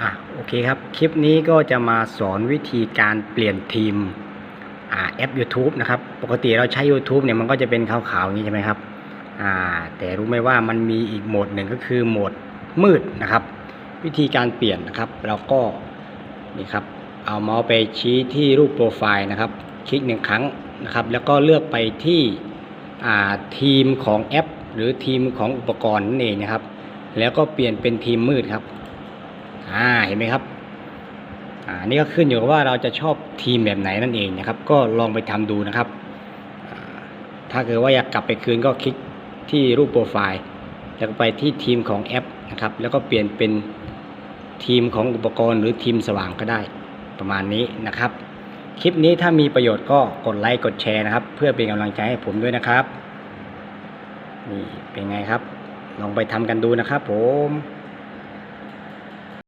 อะโอเคครับ คลิปนี้ก็จะมาสอนวิธีการเปลี่ยนทีมอ่าแอป YouTube นะครับ ปกติเราใช้ YouTube เนี่ยมันก็จะเป็นขาวๆอย่างนี้ใช่ไหมครับอ่าแต่รู้ไหมว่ามันมีอีกโหมดหนึ่งก็คือโหมดมืดนะครับ วิธีการเปลี่ยนนะครับเราก็นี่ครับเอาเมาส์ไปชี้ที่รูปโปรไฟล์นะครับ คลิกหนึ่งครั้งนะครับ แล้วก็เลือกไปที่อ่าทีมของแอป หรือทีมของอุปกรณ์นั่นเองนะครับ แล้วก็เปลี่ยนเป็นทีมมืดครับ อ่าเห็นไหมครับอ่านี่ก็ขึ้นอยู่กับว่าเราจะชอบทีมแบบไหนนั่นเองนะครับ ก็ลองไปทำดูนะครับ ถ้าเกิดว่าอยากกลับไปคืนก็คลิกที่รูปโปรไฟล์ แล้วก็ไปที่ทีมของแอปนะครับ แล้วก็เปลี่ยนเป็นทีมของอุปกรณ์หรือทีมสว่างก็ได้ประมาณนี้นะครับ คลิปนี้ถ้ามีประโยชน์ก็กดไลค์กดแชร์นะครับ เพื่อเป็นกำลังใจให้ผมด้วยนะครับนี่เป็นไงครับ ลองไปทำกันดูนะครับผม